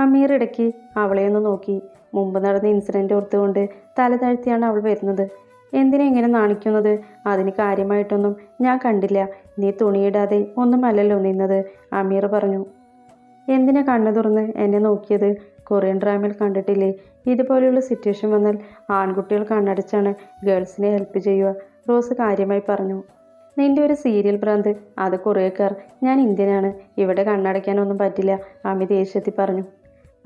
അമീർ ഇടയ്ക്ക് അവളെ ഒന്ന് നോക്കി. മുമ്പ് നടന്ന ഇൻസിഡന്റ് ഓർത്തുകൊണ്ട് തല താഴ്ത്തിയാണ് അവൾ വരുന്നത്. എന്തിനെ ഇങ്ങനെ നാണിക്കുന്നത്? അതിന് കാര്യമായിട്ടൊന്നും ഞാൻ കണ്ടില്ല. നീ തുണിയിടാതെ ഒന്നുമല്ലല്ലോ നിന്നത് അമീർ പറഞ്ഞു. എന്തിനാ കണ്ണു തുറന്ന് എന്നെ നോക്കിയത്? കൊറിയൻ ഡ്രാമയിൽ കണ്ടിട്ടില്ലേ? ഇതുപോലെയുള്ള സിറ്റുവേഷൻ വന്നാൽ ആൺകുട്ടികൾ കണ്ണടച്ചാണ് ഗേൾസിനെ ഹെൽപ്പ് ചെയ്യുക. റോസ് കാര്യമായി പറഞ്ഞു. നിന്റെ ഒരു സീരിയൽ ഭ്രാന്ത് അത് കുറേക്കാർ ഞാൻ ഇന്ത്യനാണ്. ഇവിടെ കണ്ണടയ്ക്കാനൊന്നും പറ്റില്ല അമി ദേഷ്യത്തിൽ പറഞ്ഞു.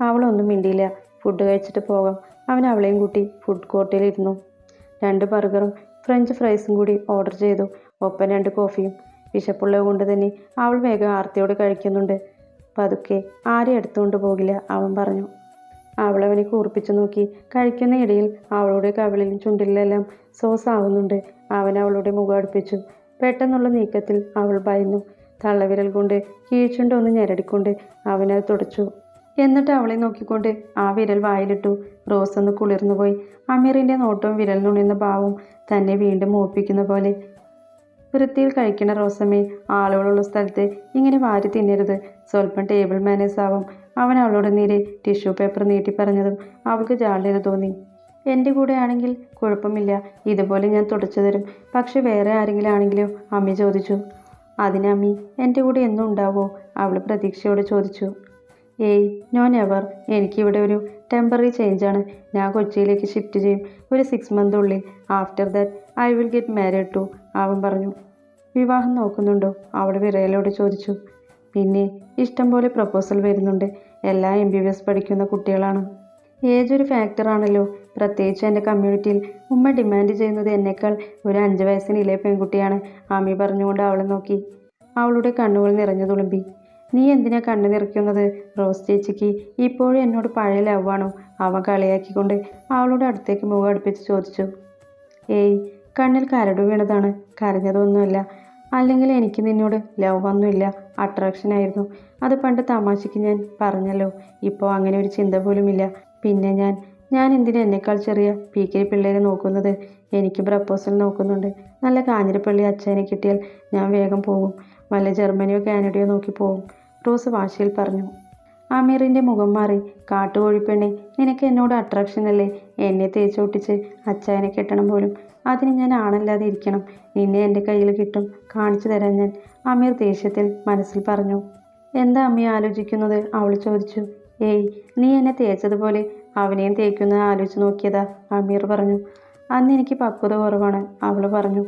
അവളൊന്നും മിണ്ടിയില്ല. ഫുഡ് കഴിച്ചിട്ട് പോകാം. അവൻ അവളെയും കൂട്ടി ഫുഡ് കോർട്ടിലിരുന്നു രണ്ട് ബർഗറും ഫ്രഞ്ച് ഫ്രൈസും കൂടി ഓർഡർ ചെയ്തു. ഒപ്പം രണ്ട് കോഫിയും വിശപ്പുള്ളത് കൊണ്ട് തന്നെ അവൾ വേഗം ആർത്തിയോട് കഴിക്കുന്നുണ്ട്. പതുക്കെ ആരെയും എടുത്തുകൊണ്ട് പോകില്ല അവൻ പറഞ്ഞു. അവളവനെ കൂർപ്പിച്ചു നോക്കി. കഴിക്കുന്ന ഇടയിൽ അവളുടെ കവിളിലും ചുണ്ടിലെല്ലാം സോസ് ആവുന്നുണ്ട്. അവൻ അവളുടെ മുഖം അടുപ്പിച്ചു. പെട്ടെന്നുള്ള നീക്കത്തിൽ അവൾ ഭയന്നു. തള്ളവിരൽ കൊണ്ട് കീഴ്ച്ചുണ്ടൊന്ന് ഞെരടിക്കൊണ്ട് അവനത് തുടച്ചു. എന്നിട്ട് അവളെ നോക്കിക്കൊണ്ട് ആ വിരൽ വായിലിട്ടു. റോസ് ഒന്ന് കുളിർന്നുപോയി. അമീറിന്റെ നോട്ടവും വിരൽ നുണിയുന്ന ഭാവവും തന്നെ വീണ്ടും മോപ്പിക്കുന്ന പോലെ. വൃത്തിയിൽ കഴിക്കണ റോസമ്മേ ആളുകളുള്ള സ്ഥലത്ത് ഇങ്ങനെ വാരി തിന്നരുത്. സ്വല്പം ടേബിൾ മാനേഴ്സ് ആവും. അവൻ അവളോട് നേരെ ടിഷ്യൂ പേപ്പർ നീട്ടി പറഞ്ഞതും അവൾക്ക് ജാളിയത് തോന്നി. എന്റെ കൂടെ ആണെങ്കിൽ കുഴപ്പമില്ല. ഇതുപോലെ ഞാൻ തുടച്ചു തരും. പക്ഷെ വേറെ ആരെങ്കിലും ആണെങ്കിലും? അമ്മി ചോദിച്ചു. അതിന് അമ്മി എന്റെ കൂടെ എന്നും ഉണ്ടാവോ? അവൾ പ്രതീക്ഷയോടെ ചോദിച്ചു. ഏയ് നോ നെവർ എനിക്കിവിടെ ഒരു ടെമ്പററി ചേഞ്ചാണ് ഞാൻ കൊച്ചിയിലേക്ക് ഷിഫ്റ്റ് ചെയ്യും. ഒരു സിക്സ് മന്ത് ഉള്ളിൽ. After that I will get married to അവൻ പറഞ്ഞു. വിവാഹം നോക്കുന്നുണ്ടോ? അവൾ വിറയലോട് ചോദിച്ചു. പിന്നെ ഇഷ്ടം പോലെ പ്രപ്പോസൽ വരുന്നുണ്ട്. എല്ലാ എം ബി ബി എസ് പഠിക്കുന്ന കുട്ടികളാണ്. ഏജ് ഒരു ഫാക്ടറാണല്ലോ പ്രത്യേകിച്ച് എന്റെ കമ്മ്യൂണിറ്റിയിൽ ഉമ്മ ഡിമാൻഡ് ചെയ്യുന്നത് എന്നേക്കാൾ ഒരു അഞ്ച് വയസ്സിനിലെ പെൺകുട്ടിയാണ്. ആമി പറഞ്ഞുകൊണ്ട് അവളെ നോക്കി. അവളുടെ കണ്ണുകൾ നിറഞ്ഞു തുളുമ്പി. നീ എന്തിനാ കണ്ണു നിറയ്ക്കുന്നത്? റോസ് ചേച്ചിക്ക് ഇപ്പോഴും എന്നോട് പഴയ ലവാണോ അവൻ കളിയാക്കിക്കൊണ്ട് അവളോട് അടുത്തേക്ക് മുഖം അടുപ്പിച്ച് ചോദിച്ചു. ഏയ് കണ്ണിൽ കരട് വീണതാണ്. കരഞ്ഞതൊന്നുമല്ല. അല്ലെങ്കിൽ എനിക്ക് നിന്നോട് ലവ് ഒന്നുമില്ല. അട്രാക്ഷൻ ആയിരുന്നു. അത് പണ്ട് തമാശയ്ക്ക് ഞാൻ പറഞ്ഞല്ലോ. ഇപ്പോൾ അങ്ങനെ ഒരു ചിന്ത പോലുമില്ല. പിന്നെ ഞാൻ ഞാൻ എന്തിനാ എന്നെക്കാൾ ചെറിയ പി കെ പിള്ളേരെ നോക്കുന്നത്? എനിക്ക് പ്രപ്പോസൽ നോക്കുന്നുണ്ട്. നല്ല കാഞ്ഞിരപ്പള്ളി അച്ഛനെ കിട്ടിയാൽ ഞാൻ വേഗം പോകും വല്ല ജർമ്മനിയോ കാനഡയോ നോക്കി പോകും റോസ് വാശിയിൽ പറഞ്ഞു. ആമീറിന്റെ മുഖം മാറി. കാട്ടുകോഴിപ്പെണ്ണെ നിനക്ക് എന്നോട് അട്രാക്ഷൻ അല്ലേ? എന്നെ തേച്ചോട്ടിച്ച് അച്ചായനെ കെട്ടണം പോലും. അതിന് ഞാൻ ആണല്ലാതെ ഇരിക്കണം. നിന്നെ എന്റെ കയ്യിൽ കിട്ടും. കാണിച്ചു തരാൻ ഞാൻ. അമീർ ദേഷ്യത്തിൽ മനസ്സിൽ പറഞ്ഞു. എന്താ അമ്മി ആലോചിക്കുന്നത്? അവൾ ചോദിച്ചു. ഏയ് നീ എന്നെ തേച്ചതുപോലെ അവനെയും തേക്കുന്നത് ആലോചിച്ച് നോക്കിയതാ അമീർ പറഞ്ഞു. അന്ന് എനിക്ക് പക്വത കുറവാണ് അവൾ പറഞ്ഞു.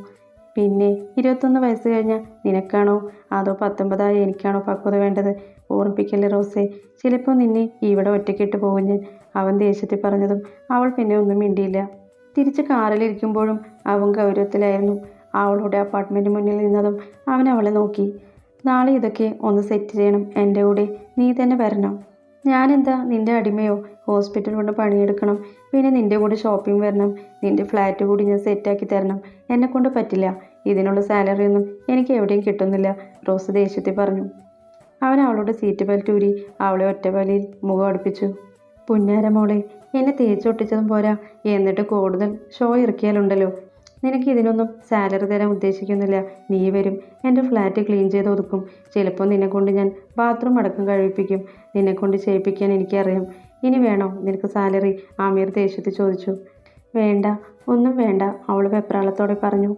പിന്നെ ഇരുപത്തൊന്ന് വയസ്സ് കഴിഞ്ഞാൽ നിനക്കാണോ? അതോ പത്തൊമ്പതായ എനിക്കാണോ പക്വത വേണ്ടത്? ഓർമ്മിപ്പിക്കല്ലേ റോസേ. ചിലപ്പോൾ നിന്നെ ഇവിടെ ഒറ്റയ്ക്കിട്ട് പോകും ഞാൻ. അവൻ ദേഷ്യത്തിൽ പറഞ്ഞതും അവൾ പിന്നെ ഒന്നും മിണ്ടിയില്ല. തിരിച്ച് കാറിലിരിക്കുമ്പോഴും അവൻ ഗൗരവത്തിലായിരുന്നു. അവളുടെ അപ്പാർട്ട്മെന്റ് മുന്നിൽ നിന്നതും അവൻ അവളെ നോക്കി. നാളെ ഇതൊക്കെ ഒന്ന് സെറ്റ് ചെയ്യണം. എന്റെ കൂടെ നീ തന്നെ വരണം. ഞാനെന്താ നിന്റെ അടിമയോ? ഹോസ്പിറ്റൽ കൊണ്ട് പണിയെടുക്കണം. പിന്നെ നിന്റെ കൂടെ ഷോപ്പിംഗ് വരണം. നിന്റെ ഫ്ലാറ്റ് കൂടി ഞാൻ സെറ്റാക്കി തരണം. എന്നെ കൊണ്ട് പറ്റില്ല. ഇതിനുള്ള സാലറി ഒന്നും എനിക്ക് എവിടെയും കിട്ടുന്നില്ല. റോസ് ദേഷ്യത്തിൽ പറഞ്ഞു. അവൻ അവളുടെ സീറ്റ് ബെൽറ്റ് ഊരി അവളെ ഒറ്റവലിയിൽ മുഖം അടുപ്പിച്ചു. പുന്നാരമോളെ എന്നെ തേച്ചൊട്ടിച്ചതും പോരാ. എന്നിട്ട് കൂടുതൽ ഷോ ഇറക്കിയാലുണ്ടല്ലോ. നിനക്ക് ഇതിനൊന്നും സാലറി തരാൻ ഉദ്ദേശിക്കുന്നില്ല. നീ വരും. എന്റെ ഫ്ലാറ്റ് ക്ലീൻ ചെയ്ത് ഒതുക്കും. ചിലപ്പോൾ നിന്നെ കൊണ്ട് ഞാൻ ബാത്റൂം അടക്കം കഴിപ്പിക്കും നിന്നെ കൊണ്ട് ചെയ്യിപ്പിക്കാൻ എനിക്കറിയാം. ഇനി വേണോ? നിനക്ക് സാലറി ആമീർ ദേഷ്യത്തിൽ ചോദിച്ചു. വേണ്ട. ഒന്നും വേണ്ട. അവൾ വെപ്രാളത്തോടെ പറഞ്ഞു.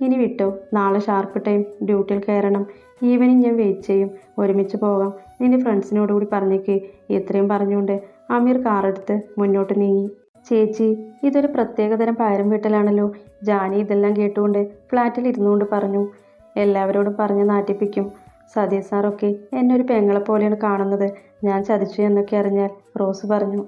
ഇനി വിട്ടോ? നാളെ ഷാർപ്പ് ടൈം ഡ്യൂട്ടിയിൽ കയറണം. ഈവനിങ് ഞാൻ വെയിറ്റ് ചെയ്യും. ഒരുമിച്ച് പോകാം. നിന്റെ ഫ്രണ്ട്സിനോടുകൂടി പറഞ്ഞേക്ക്. ഇത്രയും പറഞ്ഞുകൊണ്ട് അമീർ കാറെടുത്ത് മുന്നോട്ട് നീങ്ങി. ചേച്ചി ഇതൊരു പ്രത്യേകതരം പാരം വീട്ടലാണല്ലോ ജാനി ഇതെല്ലാം കേട്ടുകൊണ്ട് ഫ്ലാറ്റിൽ ഇരുന്നുകൊണ്ട് പറഞ്ഞു. എല്ലാവരോടും പറഞ്ഞ് നാറ്റിപ്പിക്കും. സതീ സാറൊക്കെ എന്നെ ഒരു പെങ്ങളെ പോലെയാണ് കാണുന്നത്. ഞാൻ ചതിച്ചു എന്നൊക്കെ അറിഞ്ഞാൽ റോസ് പറഞ്ഞു.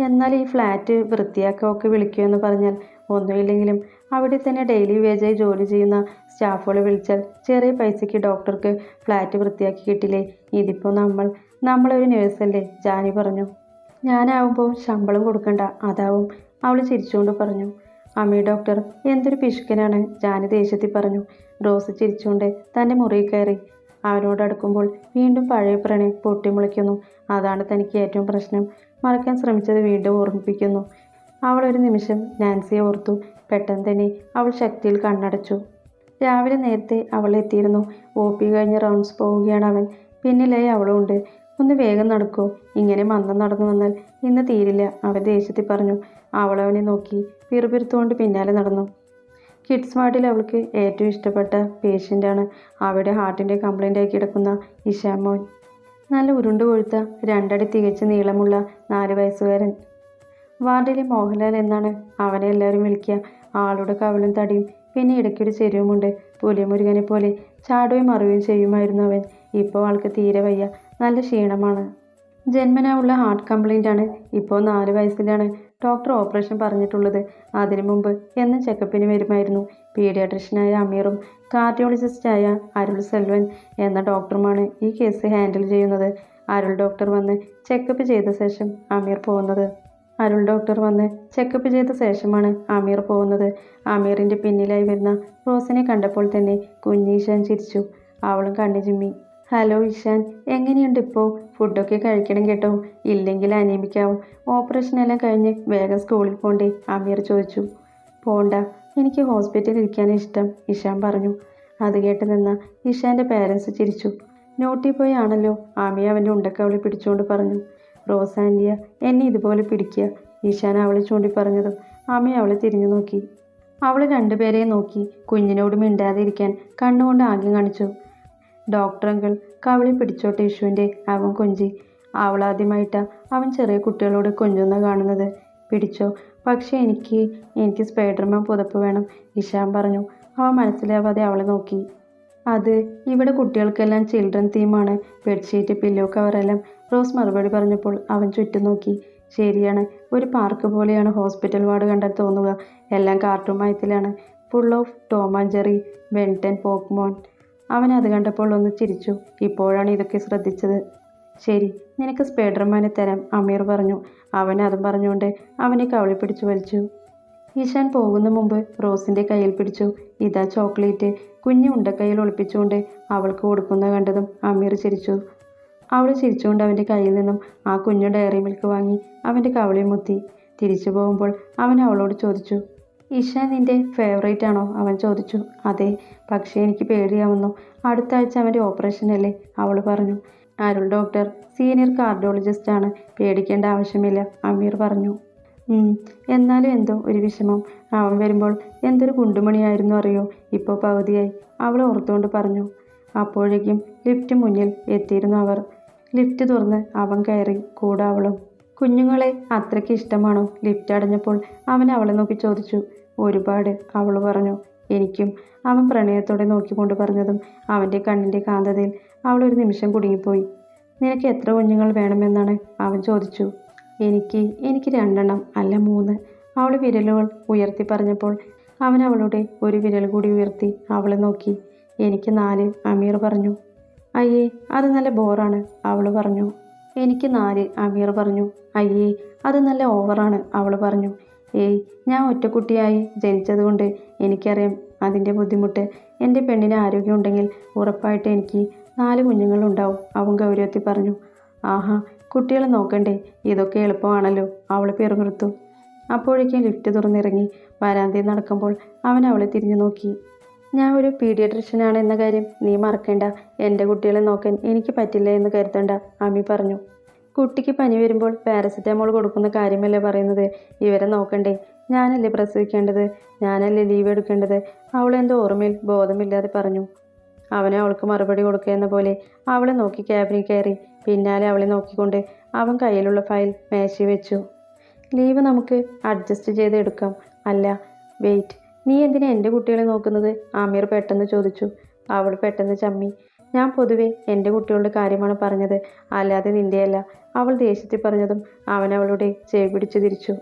എന്നാൽ ഈ ഫ്ലാറ്റ് വൃത്തിയാക്കുകയൊക്കെ വിളിക്കുമെന്ന് പറഞ്ഞാൽ ഒന്നുമില്ലെങ്കിലും അവിടെ തന്നെ ഡെയിലി വേജായി ജോലി ചെയ്യുന്ന സ്റ്റാഫുകളെ വിളിച്ചാൽ ചെറിയ പൈസയ്ക്ക് ഡോക്ടർക്ക് ഫ്ലാറ്റ് വൃത്തിയാക്കി കിട്ടില്ലേ? ഇതിപ്പോൾ നമ്മൾ നമ്മളൊരു നേഴ്സല്ലേ? ജാനി പറഞ്ഞു. ഞാനാവുമ്പോൾ ശമ്പളം കൊടുക്കണ്ട. അതാവും. അവൾ ചിരിച്ചുകൊണ്ട് പറഞ്ഞു. അമ്മി ഡോക്ടർ എന്തൊരു പിശുക്കനാണ്. ജാനി ദേഷ്യത്തിൽ പറഞ്ഞു. റോസ് ചിരിച്ചുകൊണ്ട് തന്റെ മുറിയിൽ കയറി. അവനോട് അടുക്കുമ്പോൾ വീണ്ടും പഴയ പ്രണയം പൊട്ടിമുളയ്ക്കുന്നു. അതാണ് തനിക്ക് ഏറ്റവും പ്രശ്നം. മറക്കാൻ ശ്രമിച്ചത് വീണ്ടും ഓർമ്മിപ്പിക്കുന്നു. അവൾ ഒരു നിമിഷം നാൻസിയെ ഓർത്തു. പെട്ടെന്ന് തന്നെ അവൾ ശക്തിയിൽ കണ്ണടച്ചു. രാവിലെ നേരത്തെ അവൾ എത്തിയിരുന്നു. ഒ പി കഴിഞ്ഞ് റൗണ്ട്സ് പോവുകയാണ് അവൻ. പിന്നിലായി അവളുണ്ട് ഒന്ന് വേഗം നടക്കൂ. ഇങ്ങനെ മന്ദം നടന്നു വന്നാൽ ഇന്ന് തീരില്ല അവൻ ദേഷ്യത്തിൽ പറഞ്ഞു. അവളവനെ നോക്കി പിറുപിറുത്തുകൊണ്ട് പിന്നാലെ നടന്നു. കിഡ്സ് വാർഡിൽ അവൾക്ക് ഏറ്റവും ഇഷ്ടപ്പെട്ട പേഷ്യന്റാണ് അവിടെ ഹാർട്ടിന്റെ കംപ്ലൈന്റ് ആയി കിടക്കുന്ന ഇഷാമോൻ നല്ല ഉരുണ്ട് കൊഴുത്ത രണ്ടടി തികച്ച് നീളമുള്ള നാല് വയസ്സുകാരൻ. വാർഡിലെ മോഹൻലാൽ എന്നാണ് അവനെ എല്ലാവരും വിളിക്കുക. ആളുടെ കവളും തടിയും പിന്നെ ഇടയ്ക്കൊരു ചെരുവുമുണ്ട്. പുലിമുരുകനെ പോലെ ചാടുകയും മറിയുകയും ചെയ്യുമായിരുന്നു അവൻ. ഇപ്പോൾ ആൾക്ക് തീരെ വയ്യ. നല്ല ക്ഷീണമാണ്. ജന്മനാ ഉള്ള ഹാർട്ട് കംപ്ലൈന്റ് ആണ് ഇപ്പോൾ നാല് വയസ്സിലാണ് ഡോക്ടർ ഓപ്പറേഷൻ പറഞ്ഞിട്ടുള്ളത്. അതിനു മുമ്പ് എന്നും ചെക്കപ്പിന് വരുമായിരുന്നു. പീഡിയാട്രിഷ്യനായ അമീറും കാർഡിയോളജിസ്റ്റായ അരുൾ സെൽവൻ എന്ന ഡോക്ടറുമാണ് ഈ കേസ് ഹാൻഡിൽ ചെയ്യുന്നത്. അരുൾ ഡോക്ടർ വന്ന് ചെക്കപ്പ് ചെയ്ത ശേഷം അമീർ പോകുന്നത്. അരുൾ ഡോക്ടർ വന്ന് ചെക്കപ്പ് ചെയ്ത ശേഷമാണ് അമീർ പോകുന്നത്. അമീറിന്റെ പിന്നിലായി വരുന്ന റോസിനെ കണ്ടപ്പോൾ തന്നെ കുഞ്ഞീശാൻ ചിരിച്ചു. അവളും കണ്ണു ചിമ്മി. ഹലോ ഇഷാൻ എങ്ങനെയുണ്ട് ഇപ്പോൾ ഫുഡൊക്കെ കഴിക്കണം കേട്ടോ. ഇല്ലെങ്കിൽ അനീമിക്കാവും. ഓപ്പറേഷൻ എല്ലാം കഴിഞ്ഞ് വേഗം സ്കൂളിൽ പോണ്ടേ അമീർ ചോദിച്ചു. പോണ്ട എനിക്ക് ഹോസ്പിറ്റലിൽ ഇരിക്കാൻ ഇഷ്ടം ഇഷാൻ പറഞ്ഞു. അത് കേട്ട് നിന്ന ഇഷാന്റെ പേരൻസ് ചിരിച്ചു. നോട്ടി പോയി ആണല്ലോ ആമി അവന്റെ ഉണ്ടക്കവളി പിടിച്ചുകൊണ്ട് പറഞ്ഞു. റോസ് ആൻഡിയ എന്നെ ഇതുപോലെ പിടിക്കുക ഈശാൻ അവളെ ചൂണ്ടി പറഞ്ഞത് ആമി അവളെ തിരിഞ്ഞു നോക്കി. അവൾ രണ്ടുപേരെയും നോക്കി കുഞ്ഞിനോട് മിണ്ടാതിരിക്കാൻ കണ്ണുകൊണ്ട് ആംഗ്യം കാണിച്ചു. ഡോക്ടർ അങ്കിൾ കവളി പിടിച്ചോട്ടെ യേശുവിന്റെ അവൻ കൊഞ്ചി. അവളാദ്യമായിട്ടാ അവൻ ചെറിയ കുട്ടികളോട് കൊഞ്ചുന്ന കാണുന്നത്. പിടിച്ചോ? പക്ഷേ എനിക്ക് എനിക്ക് സ്പൈഡർമാൻ പുതപ്പ് വേണം ഇഷാൻ പറഞ്ഞു. അവൻ മനസ്സിലാവാതെ അവളെ നോക്കി. അത് ഇവിടെ കുട്ടികൾക്കെല്ലാം ചിൽഡ്രൻ തീമാണ്. ബെഡ്ഷീറ്റ് പില്ലോ കവറെല്ലാം റോസ് മറുപടി പറഞ്ഞപ്പോൾ അവൻ ചുറ്റും നോക്കി. ശരിയാണ് ഒരു പാർക്ക് പോലെയാണ് ഹോസ്പിറ്റൽ വാർഡ് കണ്ടാൽ തോന്നുക. എല്ലാം cartoon മയത്തിലാണ്. Full of Tom and Jerry Ben ten Pokemon അവൻ അത് കണ്ടപ്പോൾ ഒന്ന് ചിരിച്ചു. ഇപ്പോഴാണ് ഇതൊക്കെ ശ്രദ്ധിച്ചത്. ശരി നിനക്ക് സ്പൈഡർമാനെ തരാം അമീർ പറഞ്ഞു. അവൻ അതും പറഞ്ഞുകൊണ്ട് അവനെ കവളി പിടിച്ചു വലിച്ചു. ഈശാൻ പോകുന്ന മുമ്പ് റോസിന്റെ കയ്യിൽ പിടിച്ചു. ഇതാ ചോക്ലേറ്റ്. കുഞ്ഞു ഉണ്ടക്കൈയിൽ ഒളിപ്പിച്ചുകൊണ്ട് അവൾക്ക് കൊടുക്കുന്ന കണ്ടതും അമീർ ചിരിച്ചു. അവൾ ചിരിച്ചുകൊണ്ട് അവന്റെ കയ്യിൽ നിന്നും ആ കുഞ്ഞു ഡയറി മിൽക്ക് വാങ്ങി അവന്റെ കവളി മുത്തി. തിരിച്ചു പോകുമ്പോൾ അവൻ അവളോട് ചോദിച്ചു ഇഷാൻ നിന്റെ ഫേവറേറ്റ് ആണോ? അവൻ ചോദിച്ചു. അതെ പക്ഷേ എനിക്ക് പേടിയാവുന്നു. അടുത്ത ആഴ്ച അവന്റെ ഓപ്പറേഷൻ അല്ലേ? അവൾ പറഞ്ഞു. അരുൾ ഡോക്ടർ സീനിയർ കാർഡിയോളജിസ്റ്റ് ആണ്. പേടിക്കേണ്ട ആവശ്യമില്ല അമീർ പറഞ്ഞു. എന്നാലും എന്തോ ഒരു വിഷമം. അവൻ വരുമ്പോൾ എന്തൊരു കുണ്ടുമണിയായിരുന്നു അറിയോ? ഇപ്പോൾ പകുതിയായി. അവൾ ഓർത്തുകൊണ്ട് പറഞ്ഞു. അപ്പോഴേക്കും ലിഫ്റ്റ് മുന്നിൽ എത്തിയിരുന്നു അവർ. ലിഫ്റ്റ് തുറന്ന് അവൻ കയറി. കൂടെ അവളും. കുഞ്ഞുങ്ങളെ അത്രയ്ക്ക് ഇഷ്ടമാണോ? ലിഫ്റ്റ് അടഞ്ഞപ്പോൾ അവൻ അവളെ നോക്കി ചോദിച്ചു. ഒരുപാട് അവൾ പറഞ്ഞു. എനിക്കും അവൻ പ്രണയത്തോടെ നോക്കിക്കൊണ്ട് പറഞ്ഞതും അവന്റെ കണ്ണിന്റെ കാന്തതയിൽ അവൾ ഒരു നിമിഷം കുടുങ്ങിപ്പോയി. നിനക്ക് എത്ര കുഞ്ഞുങ്ങൾ വേണമെന്നാണ് അവൻ ചോദിച്ചു. എനിക്ക് എനിക്ക് രണ്ടെണ്ണം അല്ല മൂന്ന്. അവൾ വിരലുകൾ ഉയർത്തി പറഞ്ഞപ്പോൾ അവൻ അവളുടെ ഒരു വിരൽ കൂടി ഉയർത്തി അവളെ നോക്കി. എനിക്ക് നാല് അമീർ പറഞ്ഞു. അയ്യേ അത് നല്ല ബോറാണ് അവൾ പറഞ്ഞു. എനിക്ക് നാല് അമീർ പറഞ്ഞു. അയ്യേ അത് നല്ല ഓവറാണ് അവൾ പറഞ്ഞു. ഏയ് ഞാൻ ഒറ്റക്കുട്ടിയായി ജനിച്ചതുകൊണ്ട് എനിക്കറിയാം അതിന്റെ ബുദ്ധിമുട്ട്. എന്റെ പെണ്ണിന് ആരോഗ്യം ഉണ്ടെങ്കിൽ ഉറപ്പായിട്ട് എനിക്ക് നാല് കുഞ്ഞുങ്ങളുണ്ടാവും അവൻ ഗൗരവത്തിൽ പറഞ്ഞു. ആഹാ കുട്ടികളെ നോക്കണ്ടേ ഇതൊക്കെ എളുപ്പമാണല്ലോ അവൾ പിറുപിറുത്തു അപ്പോഴേക്കും ലിഫ്റ്റ് തുറന്നിറങ്ങി വരാന്തയിൽ നടക്കുമ്പോൾ അവൻ അവളെ തിരിഞ്ഞു നോക്കി. ഞാൻ ഒരു പീഡിയട്രിഷ്യനാണ് എന്ന കാര്യം നീ മറക്കേണ്ട എന്റെ കുട്ടികളെ നോക്കാൻ എനിക്ക് പറ്റില്ല എന്ന് കരുതണ്ട അമി പറഞ്ഞു. കുട്ടിക്ക് പനി വരുമ്പോൾ പാരസെറ്റമോൾ കൊടുക്കുന്ന കാര്യമല്ലേ പറയുന്നത്? ഇവരെ നോക്കണ്ടേ. ഞാനല്ലേ പ്രസവിക്കേണ്ടത്? ഞാനല്ലേ ലീവ് എടുക്കേണ്ടത്? അവളെന്തോ ഓർമ്മയിൽ ബോധമില്ലാതെ പറഞ്ഞു. അവനെ അവൾക്ക് മറുപടി കൊടുക്കുക എന്ന പോലെ അവളെ നോക്കി ക്യാബിനിൽ കയറി. പിന്നാലെ അവളെ നോക്കിക്കൊണ്ട് അവൻ കയ്യിലുള്ള ഫയൽ മേശയിൽ വെച്ചു. ലീവ് നമുക്ക് അഡ്ജസ്റ്റ് ചെയ്ത് എടുക്കാം. അല്ല വെയിറ്റ്. നീ എന്തിനാ എന്റെ കുട്ടികളെ നോക്കുന്നത്? ആമീർ പെട്ടെന്ന് ചോദിച്ചു. അവൾ പെട്ടെന്ന് ചമ്മി. ഞാൻ പൊതുവെ എന്റെ കുട്ടികളുടെ കാര്യമാണ് പറഞ്ഞത്. അല്ലാതെ നിന്റെയല്ല അവൾ ദേഷ്യത്തിൽ പറഞ്ഞതും അവൻ അവളുടെ ചെവി പിടിച്ചു തിരിച്ചു.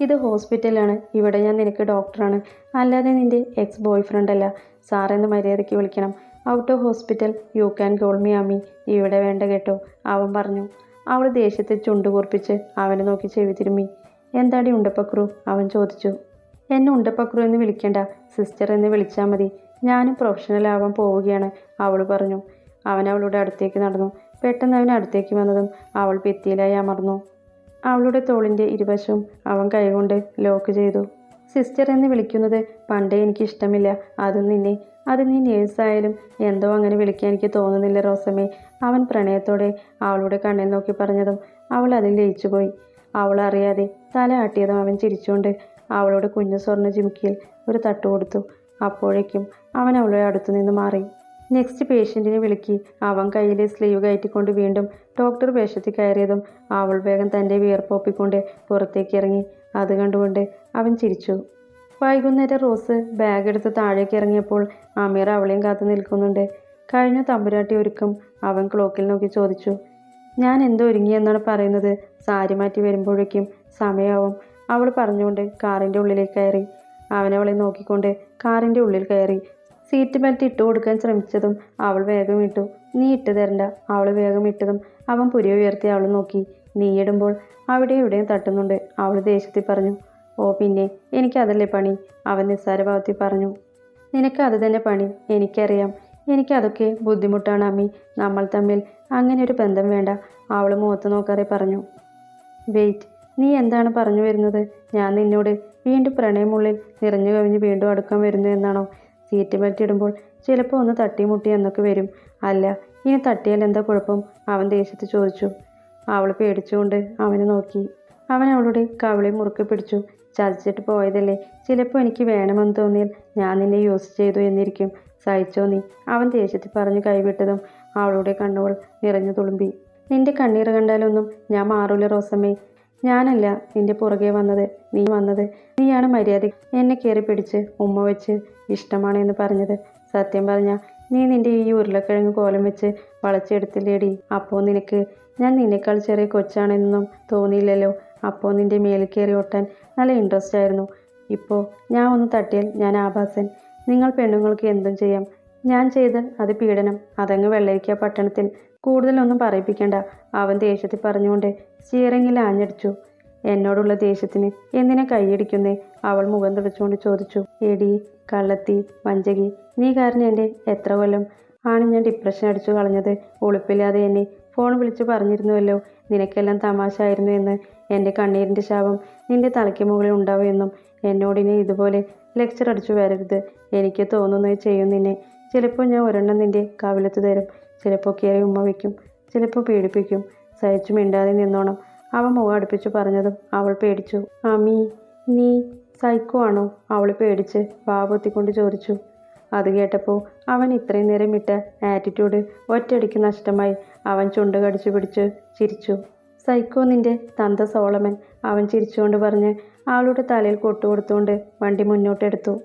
ഇത് ഹോസ്പിറ്റലാണ്. ഇവിടെ ഞാൻ നിനക്ക് ഡോക്ടറാണ്. അല്ലാതെ നിന്റെ എക്സ് ബോയ് ഫ്രണ്ട് അല്ല സാറെന്ന് മര്യാദയ്ക്ക് വിളിക്കണം. Out of hospital you can call me അമ്മി ഇവിടെ വേണ്ട കേട്ടോ. അവൻ പറഞ്ഞു. അവൾ ദേഷ്യത്തെ ചുണ്ടു കൂർപ്പിച്ച് അവനെ നോക്കി ചെവി തിരുമ്മി. എന്താടി ഉണ്ടപ്പക്രു അവൻ ചോദിച്ചു. എന്നെ ഉണ്ടപ്പക്രു എന്ന് വിളിക്കേണ്ട. സിസ്റ്റർ എന്ന് വിളിച്ചാൽ മതി. ഞാനും പ്രൊഫഷണൽ ആവാൻ പോവുകയാണ്. അവൾ പറഞ്ഞു. അവൻ അവളുടെ അടുത്തേക്ക് നടന്നു. പെട്ടെന്ന് അവൻ അടുത്തേക്ക് വന്നതും അവൾ ഭിത്തിയിലായി അമർന്നു. അവളുടെ തോളിന്റെ ഇരുവശവും അവൻ കൈകൊണ്ട് ലോക്ക് ചെയ്തു. സിസ്റ്റർ എന്ന് വിളിക്കുന്നത് പണ്ടേ എനിക്കിഷ്ടമില്ല. അത് നിന്നെ അത് നീ നേഴ്സായാലും എന്തോ അങ്ങനെ വിളിക്കാൻ എനിക്ക് തോന്നുന്നില്ല റോസമ്മേ. അവൻ പ്രണയത്തോടെ അവളുടെ കണ്ണിൽ നോക്കി പറഞ്ഞതും അവൾ അതിൽ ലയിച്ചുപോയി അവൾ അറിയാതെ തല ആട്ടിയതും അവൻ ചിരിച്ചുകൊണ്ട് അവളുടെ കുഞ്ഞു സ്വർണ ജിമിക്കിയിൽ ഒരു തട്ടു കൊടുത്തു. അപ്പോഴേക്കും അവൻ അവളുടെ അടുത്തു നിന്ന് മാറി. നെക്സ്റ്റ് പേഷ്യന്റിനെ വിളിക്കി. അവൻ കയ്യിലെ സ്ലീവ് കയറ്റിക്കൊണ്ട് വീണ്ടും ഡോക്ടർ വേഷത്തിൽ കയറിയതും അവൾ വേഗം തന്റെ വിയർപ്പൊപ്പിക്കൊണ്ട് പുറത്തേക്ക് ഇറങ്ങി. അത് കണ്ടുകൊണ്ട് അവൻ ചിരിച്ചു. വൈകുന്നേരം റോസ് ബാഗ് എടുത്ത് താഴേക്ക് ഇറങ്ങിയപ്പോൾ അമീർ അവളെയും കാത്തു നിൽക്കുന്നുണ്ട്. കഴിഞ്ഞ തമ്പുരാട്ടി ഒരുക്കും അവൻ ക്ലോക്കിൽ നോക്കി ചോദിച്ചു. ഞാൻ എന്തോ ഒരുങ്ങിയെന്നാണ് പറയുന്നത്? സാരി മാറ്റി വരുമ്പോഴേക്കും സമയമാവും അവൾ പറഞ്ഞുകൊണ്ട് കാറിന്റെ ഉള്ളിലേക്ക് കയറി. അവൻ അവളെ നോക്കിക്കൊണ്ട് കാറിന്റെ ഉള്ളിൽ കയറി. സീറ്റ് ബെൽറ്റ് ഇട്ട് കൊടുക്കാൻ ശ്രമിച്ചതും അവൾ വേഗം ഇട്ടു. നീ ഇട്ട് തരണ്ട. അവൾ വേഗം ഇട്ടതും അവൻ പുരി ഉയർത്തി അവൾ നോക്കി. നീ ഇടുമ്പോൾ അവിടെ ഇവിടെയും തട്ടുന്നുണ്ട് അവൾ ദേഷ്യത്തിൽ പറഞ്ഞു. ഓ പിന്നെ എനിക്കതല്ലേ പണി? അവൻ നിസ്സാരഭാവത്തിൽ പറഞ്ഞു. നിനക്ക് അത് തന്നെ പണി. എനിക്കറിയാം. എനിക്കതൊക്കെ ബുദ്ധിമുട്ടാണ് അമ്മി. നമ്മൾ തമ്മിൽ അങ്ങനെ ഒരു ബന്ധം വേണ്ട അവൾ മുഖത്ത് നോക്കാതെ പറഞ്ഞു. വെയിറ്റ്. നീ എന്താണ് പറഞ്ഞു വരുന്നത്? ഞാൻ നിന്നോട് വീണ്ടും പ്രണയമുള്ളിൽ നിറഞ്ഞു കവിഞ്ഞ് വീണ്ടും അടുക്കാൻ വരുന്നു എന്നാണോ? സീറ്റ് ബെൽറ്റ് ഇടുമ്പോൾ ചിലപ്പോൾ ഒന്ന് തട്ടിമുട്ടി എന്നൊക്കെ വരും. അല്ല ഇനി തട്ടിയാൽ എന്താ കുഴപ്പം? അവൻ ദേഷ്യത്ത് ചോദിച്ചു. അവൾ പേടിച്ചുകൊണ്ട് അവനെ നോക്കി. അവൻ അവളുടെ കവിളെ മുറുക്കി പിടിച്ചു. ചതിച്ചിട്ട് പോയതല്ലേ? ചിലപ്പോൾ എനിക്ക് വേണമെന്ന് തോന്നിയാൽ ഞാൻ നിന്നെ യൂസ് ചെയ്തു എന്നിരിക്കും. സഹിച്ചോ നീ? അവൻ ദേഷ്യത്തിൽ പറഞ്ഞു കൈവിട്ടതും അവളുടെ കണ്ണുകൾ നിറഞ്ഞു തുളുമ്പി. നിന്റെ കണ്ണീർ കണ്ടാലൊന്നും ഞാൻ മാറൂല റോസമ്മേ. ഞാനല്ല നിന്റെ പുറകെ വന്നത്. നീ വന്നത്. നീയാണ് മര്യാദ. എന്നെ കയറി പിടിച്ച് ഉമ്മ വെച്ച് ഇഷ്ടമാണ് എന്ന് പറഞ്ഞത്. സത്യം പറഞ്ഞ നീ നിന്റെ ഈ ഉരുളക്കിഴങ്ങ് കോലം വെച്ച് വളച്ചെടുത്തില്ലേടി. അപ്പോൾ നിനക്ക് ഞാൻ നിന്നേക്കാൾ ചെറിയ കൊച്ചാണെന്നൊന്നും തോന്നിയില്ലല്ലോ. അപ്പോൾ നിന്റെ മേലിൽ കയറി ഒട്ടാൻ നല്ല ഇൻട്രസ്റ്റ് ആയിരുന്നു. ഇപ്പോൾ ഞാൻ ഒന്ന് തട്ടിയാൽ ഞാൻ ആഭാസൻ. നിങ്ങൾ പെണ്ണുങ്ങൾക്ക് എന്തും ചെയ്യാം. ഞാൻ ചെയ്താൽ അത് പീഡനം. അതങ്ങ് വെള്ളരിക്ക പട്ടണത്തിൽ കൂടുതലൊന്നും പറയിപ്പിക്കണ്ട. അവൻ ദേഷ്യത്തിൽ പറഞ്ഞുകൊണ്ട് ചീറങ്ങിൽ ആഞ്ഞടിച്ചു. എന്നോടുള്ള ദേഷ്യത്തിന് എന്തിനെ കൈയടിക്കുന്നേ? അവൾ മുഖം തുടച്ചുകൊണ്ട് ചോദിച്ചു. എടി കള്ളത്തി വഞ്ചകി നീ കാരണം എന്റെ എത്ര കൊല്ലം ആണ് ഞാൻ ഡിപ്രഷൻ അടിച്ചു കളഞ്ഞത്? ഒളിപ്പില്ലാതെ എന്നെ ഫോൺ വിളിച്ചു പറഞ്ഞിരുന്നുവല്ലോ. നിനക്കെല്ലാം തമാശ ആയിരുന്നു എന്ന്. എന്റെ കണ്ണീരിന്റെ ശാപം നിന്റെ തലയ്ക്ക് മുകളിൽ ഉണ്ടാവുമെന്നും എന്നോടിനെ ഇതുപോലെ ലെക്ചർ അടിച്ചു വരരുത്. എനിക്ക് തോന്നുന്നത് ചെയ്യും നിന്നെ ചിലപ്പോൾ ഞാൻ ഒരെണ്ണം നിന്റെ കവിളത്ത് തരും. ചിലപ്പോൾ കയറി ഉമ്മ വയ്ക്കും ചിലപ്പോൾ പേടിപ്പിക്കും. സഹിച്ചു മിണ്ടാതെ നിന്നോണം. അവൻ മുഖം അടുപ്പിച്ചു പറഞ്ഞതും അവൾ പേടിച്ചു. അമ്മീ നീ സൈക്കോ ആണോ അവൾ പേടിച്ച് വാവൊത്തിക്കൊണ്ട് ചോദിച്ചു. അത് കേട്ടപ്പോൾ അവൻ ഇത്രയും നേരം ഇട്ട ആറ്റിറ്റ്യൂഡ് ഒറ്റയടിക്ക് നഷ്ടമായി. അവൻ ചുണ്ട് കടിച്ചു പിടിച്ച് ചിരിച്ചു. സൈക്കോ നിന്റെ തന്ത സോളമൻ? അവൻ ചിരിച്ചുകൊണ്ട് പറഞ്ഞ് അവളുടെ തലയിൽ കൊട്ടുകൊടുത്തുകൊണ്ട് വണ്ടി മുന്നോട്ടെടുത്തു.